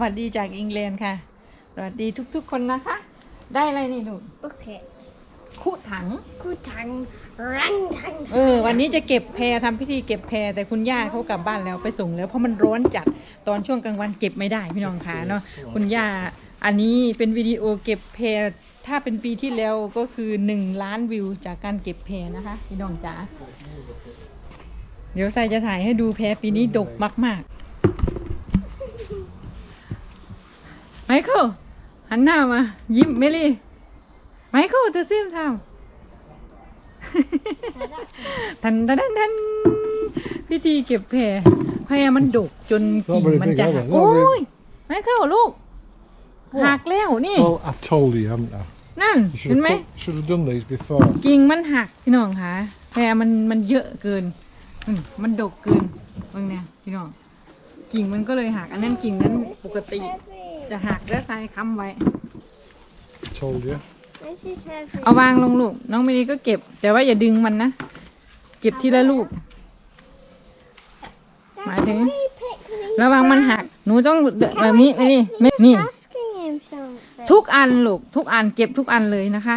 วัสดีจากอังกฤษค่ะ สวัสดีทุกๆ คนนะคะ ได้อะไรนี่ลูก bucket คุถังกูทังรังทังเออ วันนี้จะเก็บแพรทำพิธีเก็บแพรแต่คุณย่าเขากลับบ้านแล้วไปส่งแล้วเพราะมันร้อนจัดตอนช่วงกลางวันเก็บไม่ได้พี่น้องคะเนาะคุณย่าอันนี้เป็นวิดีโอเก็บแพรถ้าเป็นปีที่แล้วก็คือหนึ่งล้านวิวจากการเก็บแพรนะคะพี่น้องจ๋าเดี๋ยวใส่จะถ่ายให้ดูแพรปีนี้ดกมาก ๆไมเคิลหันหน้ามา ยิ้มเมลี่ไมเคิลตัวซิมทำทันทันทันทันพิธีเก็บแพรแพรมันดกจนกิ่งมันจะหัก Not very big, โอ้ are they? ยไม่เข้าลูกหักแล้วนี่ Well, I've told you, haven't I? นั่น You เห็น should ไหม have, put- should have done these before. กิ่งมันหักพี่น้องคะแพรมันมันเยอะเกินอืมมันดกเกินบางเนี่ยพี่น้องกิ่งมันก็เลยหักอันนั้นกิ่งนั้นปกติ จะหักแล้วทรายค้ำไว้ Told you. This is heavy เอาวางลงลูก น้องเมลีก็เก็บ แต่ว่าอย่าดึงมันนะ เก็บทีละลูก หมายถึง Daddy, pick these ระวังมันหัก หนูต้องแบบนี้ไม่นี่ไม่ He's นี่ asking him something ทุกอันลูก ทุกอันเก็บทุกอันเลยนะคะ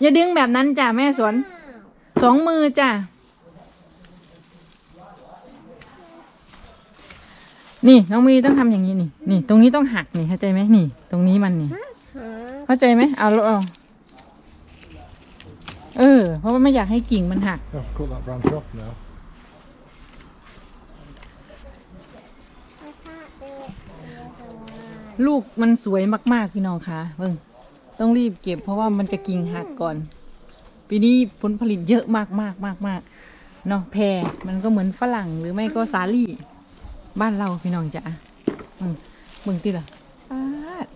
อย่าดึงแบบนั้นจ้ะแม่สวน Wow. สองมือจ้ะ นี่น้องมีต้องทำอย่างนี้นี่ นี่ ตรงนี้ต้องหักนี่เข้าใจไหมนี่ ตรงนี้มันนี่ That's hard เข้าใจไหมเอาลูกเอาเออ เพราะว่าไม่อยากให้กิ่งมันหัก You have to cut that branch off now. I can't do it the other way ลูกมันสวยมาก ๆ พี่น้องคะเบิ่งต้องรีบเก็บเพราะว่ามันจะกิ่งหักก่อน ปีนี้ผลผลิตเยอะมากมากมากมากเนาะแพรมันก็เหมือนฝรั่งหรือไม่ก็สาลี่ บ้านเราพี่น้องจ้ะอืมเบิ่งติล่ะปาด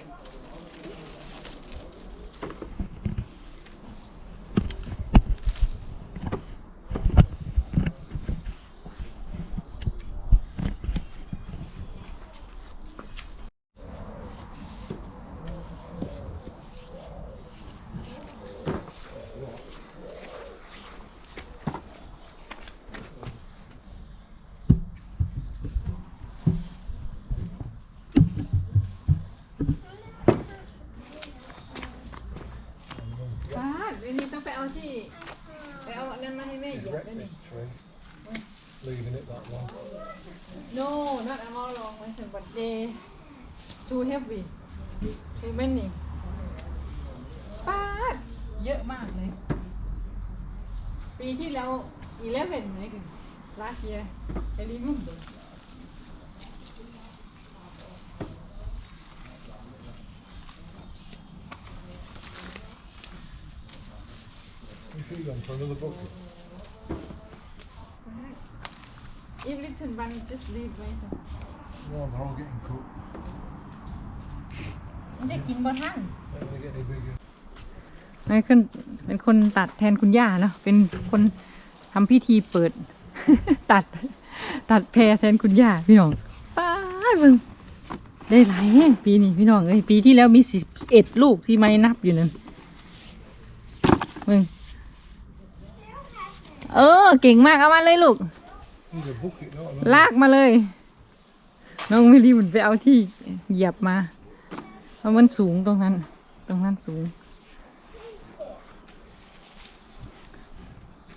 ปาด วันนี้ต้องไปเอาที่ ไปเอาอันนั้นมาให้แม่เหยียบด้วยนี่ Tree. Leaving it that long. no not a more long มันถึง but they too heavy too many ปาดเยอะมากเลย ปีที่แล้ว 11 ไหมคือ last year I remember You should go for another bucket. if little one just leave ไว้เถอะ Well, they're all getting cooked. มันจะกินบ่ทัน Don't they get any bigger? นายขึ้นเป็นคนตัดแทนคุณย่าเนาะเป็นคนทำพิธีเปิด ตัด ตัดแพรแทนคุณย่าพี่น้องป้าดมึงได้หลายแห่งปีนี้พี่น้องเอ้ยปีที่แล้วมีสิบเอ็ดลูกที่ไม่นับอยู่นั่นมึง เออ เก่งมากเอามาเลยลูก Need a bucket, not another. ลากมาเลย น้องมิลลี่มันไปเอาที่เหยียบมาเพราะมันสูงตรงนั้น ตรงนั้นสูง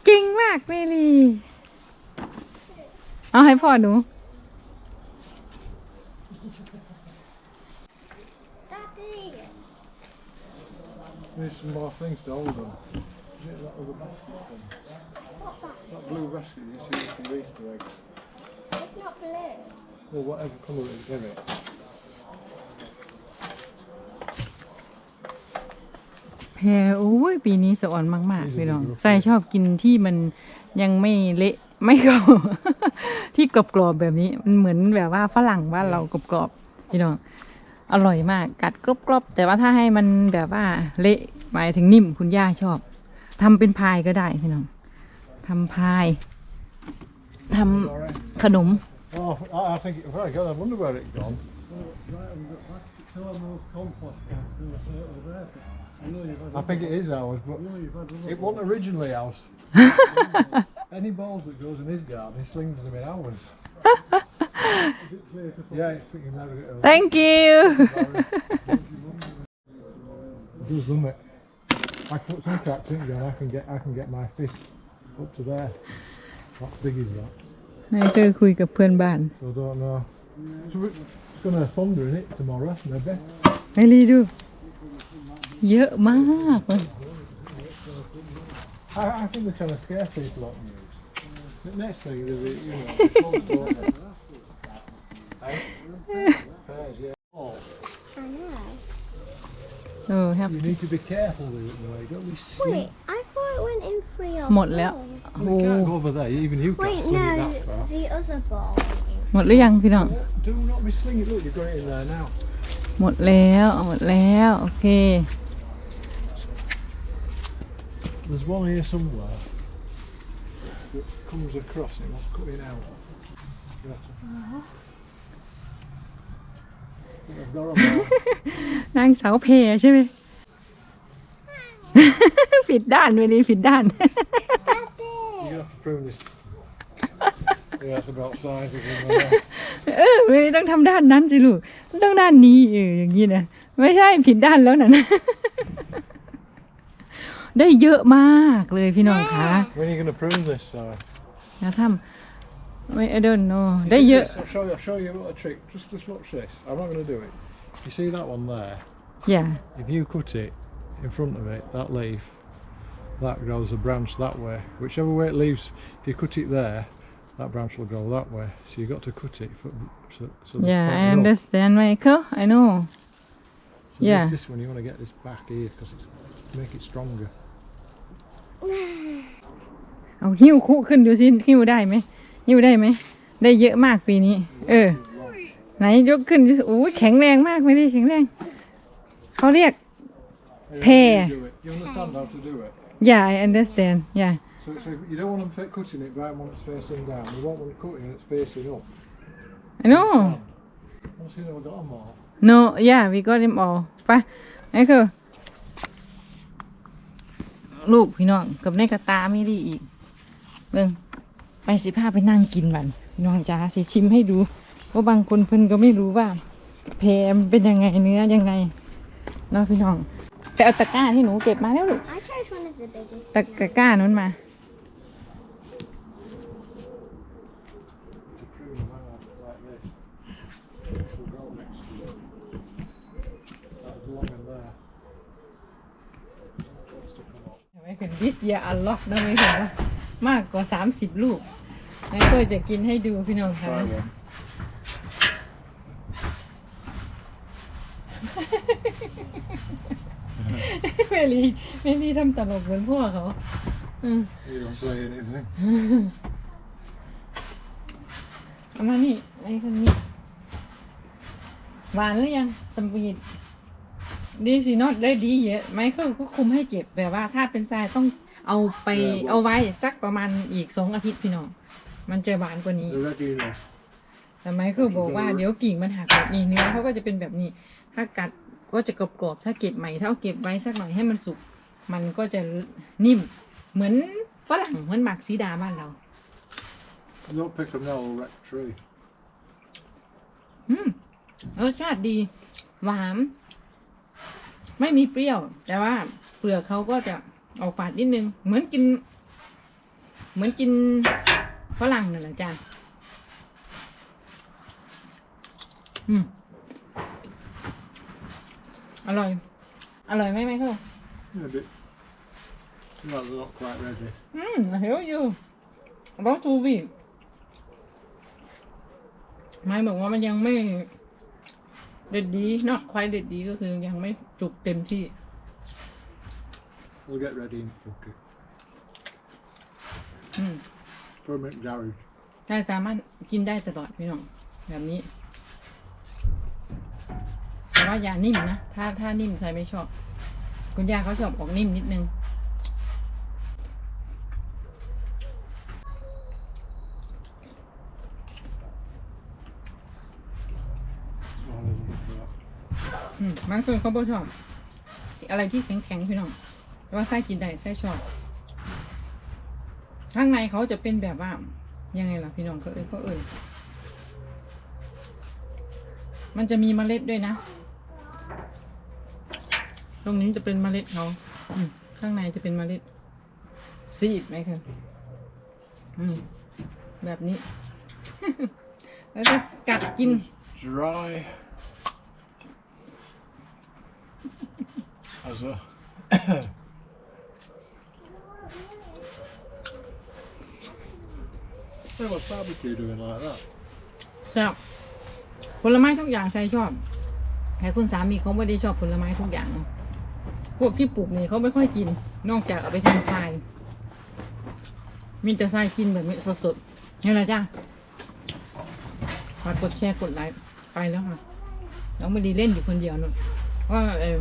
เก่งมากมิลลี่เอาให้พ่อหนู Daddy Need some more things to hold on. Is it that other basket thing? That blue basket you see with the Easter eggs. it's not blue Well, whatever colour it is, give it. แพรโอ้ยปีนี้สะอ่อนมาก ๆ พี่น้องใส่ชอบกินที่มันยังไม่เละไม่เก่าที่กรอบๆแบบนี้มันเหมือนแบบว่าฝรั่งบ้านเรากรอบๆพี่น้องอร่อยมากกัดกรอบๆแต่ว่าถ้าให้มันแบบว่าเละหมายถึงนิ่มคุณย่าชอบทำเป็นพายก็ได้พี่น้อง ทำพายทำขนม Oh, I, I think it, very good. I wonder where it gone. I think it is ours, but it wasn't originally ours. Any balls that goes in his garden, he slings them in ours. Yeah, I think you know it. thank you It does, doesn't it? I can put some cracks in and I can get I can get my fish up to there. What big is that? นายเคยคุยกับเพื่อนบ้าน So I don't know. So it- it's gonna thunder in it tomorrow, maybe. ไอรีดู เยอะมากเลย I, I think they're trying to scare people out news. The next thing is it, you know, close to it. Hey? Pairs, yeah. Oh, I know. เออครับ you need to be careful with it, though. You don't be sling. หมดแล้ว four. Well, you can't go over there. Even you can't Wait, sling it no, that far. the other ball. หมดหรือยังพี่น้อง Do not be slinging. Look, you've got it in there now. หมดแล้วหมดแล้วโอเค There's one here somewhere that comes across it. What's cutting out? You have to- I've got 'em all. นางสาวเพใช่ไหม ผิดด้านไปนี่ผิดด้าน You're gonna have to prune this. yeah, that's about size of him there. เออไม่ต้องทำด้านนั้นสิลูกต้องด้านนี้เอออย่างนี้นะไม่ใช่ผิดด้านแล้วนะ ได้เยอะมากเลยพี่น้องคะ When are you gonna prune this side? นะทำไม่ I don't know You ได้ see เยอะ this? I'll show you. I'll show you a little trick. Just, just watch this. I'm not gonna do it. You see that one there? อย่า If you cut it in front of it, that leaf, that grows a branch that way. Whichever way it leaves, if you cut it there, that branch will grow that way. So you got to cut it for, so, so there's yeah point I in up. understand Michael I know So yeah. This, this one you want to get this back here because it's make it stronger. เอาหิ้วคุขึ้นดูสิหิ้วได้ไหมหิ้วได้ไหมได้เยอะมากปีนี้ เออ ไหนยกขึ้นดิโอ้ยแข็งแรงมากไม่ได้แข็งแรงเขาเรียก Here, Pear. You, do it. you understand how to do it. yeah I understand yeah So, so you don't want them cutting it right when it's facing down. You want them cutting it facing up. I know Understand? Once you know I've got them all. no yeah we got them all ไปนี่คือลูกพี่น้องกับในกระตาไม่ดีอีกเบิ่งไปสิพาไปนั่งกินวันพี่น้องจ้าสิชิมให้ดูเพราะบางคนเพิ่นก็ไม่รู้ว่าแพมนเป็นยังไงเนื้อยังไงเนาะพี่น้อง ไปเอาตะกร้าที่หนูเก็บมาแล้วลูก I chose one of the biggest. ตะตะกร้านั้นมา To prune them out like this. This will go next to it. That's long in there. Wants to come up. ไม่เป็นดิสยาอัลล็อกนะไม่เห็นว่ามากกว่าสามสิบลูกนายก็จะกินให้ดูพี่น้องค่ะ Try one. เมลีเมลีทำตลกเหมือนพ่อเขาอืม You don't say anything. เอามานี่ไอ้คนนี้หวานหรือยังสมบีดดีสินอตได้ดีเยอะไมเคิลก็คุมให้เก็บแบบว่าถ้าเป็นทรายต้องเอาไปเอาไว้สักประมาณอีกสองอาทิตย์พี่น้อง มันจะหวานกว่านี้ They're ready now. แต่ไมเคิลบอกว่าเดี๋ยวกิ่งมันหักแบบนี้เนื้อเขาก็จะเป็นแบบนี้ ถ้ากัดก็จะกรอบๆถ้าเก็บใหม่ถ้าเอาเก็บไว้สักหน่อยให้มันสุก มันก็จะนิ่ม เหมือนฝรั่งเหมือนหมากสีดาบ้านเรา Don't pick them now, they'll wreck the tree. อืมรสชาติดี หวาน ไม่มีเปรี้ยว แต่ว่าเปลือกเขาก็จะออกฝาดนิดนึง เหมือนกิน เหมือนกินฝรั่งนั่นแหละจ้าอืม อร่อย อร่อยไหมไหมเขา Yeah, a bit. No, they're not quite ready. อืมเฮียวอยู่รสทูวีไม่บอกว่ามันยังไม่ เด็ดดี not quite เด็ดดีก็คือยังไม่จุกเต็มที่ They'll get ready in okay. อืม Put them in the garage. ใช่สามารถกินได้ตลอดพี่น้องแบบนี้แต่ ว่าอย่านิ่มนะ ถ้าถ้านิ่มใส่ไม่ชอบ คุณย่าเขาชอบออกนิ่มนิดนึง อืมบางคนเขาบอกชอบ อะไรที่แข็งๆพี่น้องแต่ว่าไส้กินได้ไส้ชอบ ข้างในเขาจะเป็นแบบว่า ยังไงล่ะพี่น้องเขาเอ่ยเขาเอ่ยมันจะมีเมล็ดด้วยนะ ตรงนี้จะเป็นเมล็ดเขาอืมข้างในจะเป็นเมล็ดซีดไหมคะนี่แบบนี้ แล้วจะกัดกิน Dry as a. Say what's barbecue doing like that? แซ่บผลไม้ทุกอย่างใส่ชอบแต่คุณสามีเขาไม่ได้ชอบผลไม้ทุกอย่าง พวกที่ปลูกนี่เขาไม่ค่อยกิน นอกจากเอาไปทำพาย มีแต่ใส่กินแบบนี้สดๆนี่แหละจ้าฝากกดแชร์กดไลค์ไปแล้วค่ะ น้องม่ดีเล่นอยู่คนเดียวนู่นว่าเออ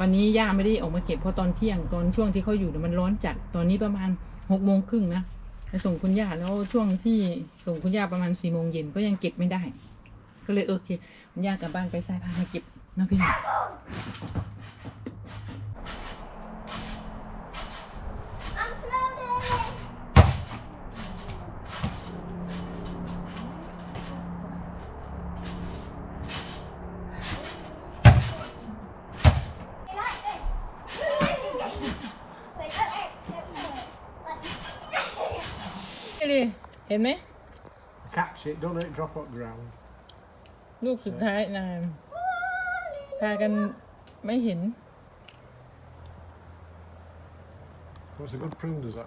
วันนี้ย่าไม่ได้ออกมาเก็บเพราะตอนเที่ยงตอนช่วงที่เขาอยู่เนี่ยมันร้อนจัดตอนนี้ประมาณหกโมงครึ่งนะไปส่งคุณย่าแล้วช่วงที่ส่งคุณย่าประมาณสี่โมงเย็นก็ยังเก็บไม่ได้ ก็เลยโอเค คุณย่ากลับบ้านไปใส่ผ้ามาเก็บนะพี่หนุ่ม ดิเห็นไหม Catch it, don't let it drop on the ground. ลูกสุดท้ายนะพากันไม่เห็น What's a good prune does that?